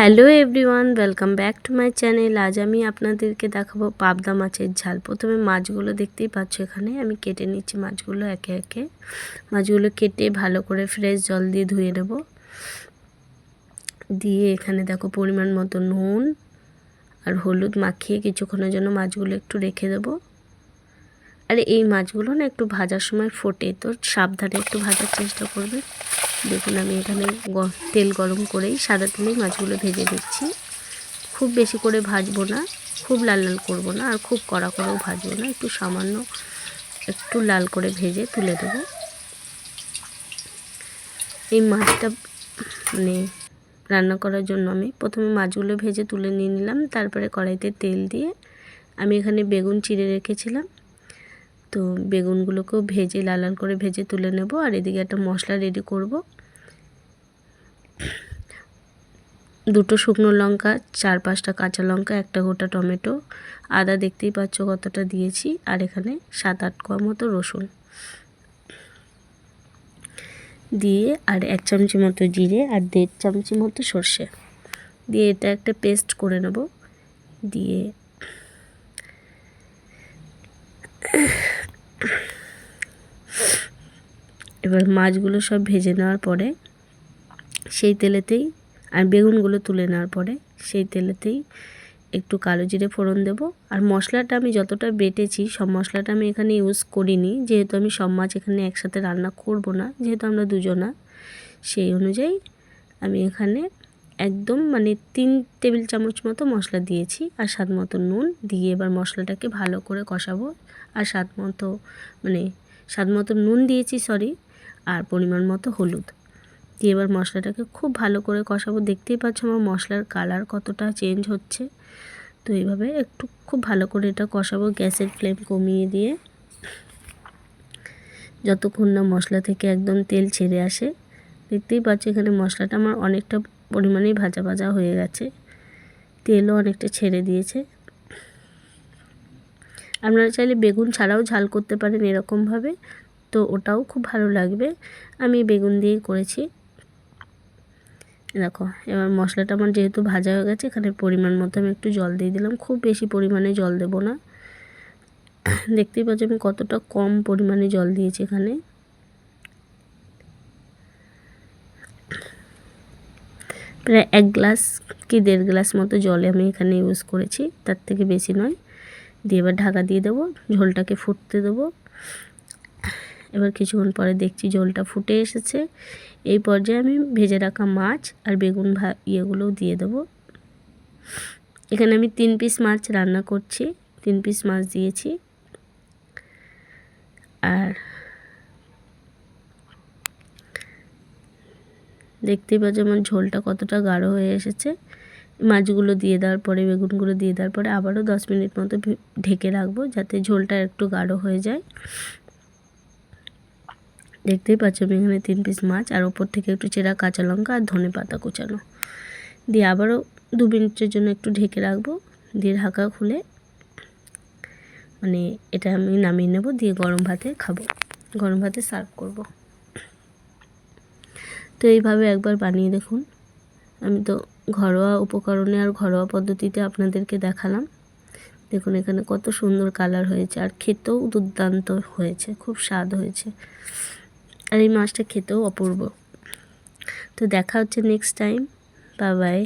Hello everyone, welcome back to my channel. আজ আমি আপনাদেরকে দেখাবো পাবদা মাছের ঝাল। প্রথমে মাছগুলো দেখতেই পাচ্ছ এখানে। আমি কেটে নিচ্ছি মাছগুলো একে একে। মাছগুলো কেটে ভালো করে ফ্রেশ জল দিয়ে ধুয়ে নেব। দিয়ে এখানে দেখো পরিমাণ মতো নুন আর হলুদ মাখিয়ে কিছুক্ষণের জন্য মাছগুলো একটু রেখে দেবো। আর এই মাছগুলো না একটু ভাজার সময় ফোটে, তো সাবধানে একটু ভাজার চেষ্টা করবে। দেখুন, আমি এখানে তেল গরম করেই সাদা তেলেই মাছগুলো ভেজে দিচ্ছি খুব বেশি করে ভাজবো না, খুব লাল লাল করব না, আর খুব কড়া করেও ভাজবো না। একটু সামান্য একটু লাল করে ভেজে তুলে দেবো। এই মাছটা মানে রান্না করার জন্য আমি প্রথমে মাছগুলো ভেজে তুলে নিয়ে নিলাম, তারপরে কড়াইতে তেল দিয়ে আমি এখানে বেগুন চিড়ে রেখেছিলাম। তো বেগুনগুলোকেও ভেজে লাল লাল করে ভেজে তুলে নেব আর এদিকে একটা মশলা রেডি করব। দুটো শুকনো লঙ্কা, চার পাঁচটা কাঁচা লঙ্কা, একটা গোটা টমেটো, আদা দেখতেই পাচ্ছ কতটা দিয়েছি, আর এখানে সাত আট কোয়া মতো রসুন। দিয়ে আর এক চামচি মতো জিরে আর দেড় চামচি মতো সর্ষে। দিয়ে এটা একটা পেস্ট করে নেব। দিয়ে এবার মাছগুলো সব ভেজে নেওয়ার পরে সেই তেলেতেই আর বেগুনগুলো তুলে নেওয়ার পরে সেই তেলেতেই একটু কালো জিরে ফোড়ন দেব। আর মশলাটা আমি যতটা বেটেছি, সব মশলাটা আমি এখানে ইউজ করিনি। যেহেতু আমি সব মাছ এখানে একসাথে রান্না করব না, যেহেতু আমরা দুজনা, সেই অনুযায়ী আমি এখানে একদম মানে তিন টেবিল চামচ মতো মশলা দিয়েছি আর স্বাদ মতো নুন দিয়ে এবার মশলাটাকে ভালো করে কষাবো। আর স্বাদ মতো মানে স্বাদ মতো নুন দিয়েছি সরি আর পরিমাণ মতো হলুদ। দিয়ে এবার মশলাটাকে খুব ভালো করে কষাবো। দেখতেই পাচ্ছ আমার মশলার কালার কতটা চেঞ্জ হচ্ছে। তো এইভাবে একটু খুব ভালো করে এটা কষাবো গ্যাসের ফ্লেম কমিয়ে দিয়ে। যতক্ষণ না মশলা থেকে একদম তেল ছেড়ে আসে। দেখতেই পাচ্ছ এখানে মশলাটা আমার অনেকটা পরিমাণেই ভাজা ভাজা হয়ে গেছে। তেলও অনেকটা ছেড়ে দিয়েছে। আপনারা চাইলে বেগুন ছাড়াও ঝাল করতে পারেন এরকমভাবে। তো ওটাও খুব ভালো লাগবে। আমি বেগুন দিয়েই করেছি। দেখো, এবার মশলাটা আমার যেহেতু ভাজা হয়ে গেছে, এখানে পরিমাণ মতো আমি একটু জল দিয়ে দিলাম। খুব বেশি পরিমাণে জল দেব না। দেখতেই পাচ্ছ আমি কতটা কম পরিমাণে জল দিয়েছি এখানে। প্রায় এক গ্লাস কি দেড় গ্লাস মতো জলে আমি এখানে ইউজ করেছি, তার থেকে বেশি নয়। দিয়ে এবার ঢাকা দিয়ে দেবো, ঝোলটাকে ফুটতে দেবো। এবার কিছুক্ষণ পরে দেখছি ঝোলটা ফুটে এসেছে। এই পর্যায়ে আমি ভেজে রাখা মাছ আর বেগুন ভা ইয়েগুলোও দিয়ে দেবো। এখানে আমি তিন পিস মাছ রান্না করছি, তিন পিস মাছ দিয়েছি। আর দেখতেই পাচ্ছ আমার ঝোলটা কতটা গাঢ় হয়ে এসেছে। মাছগুলো দিয়ে দেওয়ার পরে, বেগুনগুলো দিয়ে দেওয়ার পরে আবারও দশ মিনিট মতো ঢেকে রাখব যাতে ঝোলটা একটু গাঢ় হয়ে যায়। দেখতেই পাচ্ছ আমি এখানে তিন পিস মাছ, আর ওপর থেকে একটু চেরা কাঁচা লঙ্কা আর ধনে পাতা কুচানো। দিয়ে আবারও দু মিনিটের জন্য একটু ঢেকে রাখব, দিয়ে ঢাকা খুলে মানে এটা আমি নামিয়ে নেব, দিয়ে গরম ভাতে খাব। গরম ভাতে সার্ভ করব। তো এইভাবে একবার বানিয়ে দেখুন। আমি তো ঘরোয়া উপকরণে আর ঘরোয়া পদ্ধতিতে আপনাদেরকে দেখালাম। দেখুন এখানে কত সুন্দর কালার হয়েছে, আর খেতেও দুর্দান্ত হয়েছে, খুব স্বাদ হয়েছে। আর এই মাছটা খেতেও অপূর্ব। তো দেখা হচ্ছে নেক্সট টাইম বাই বাই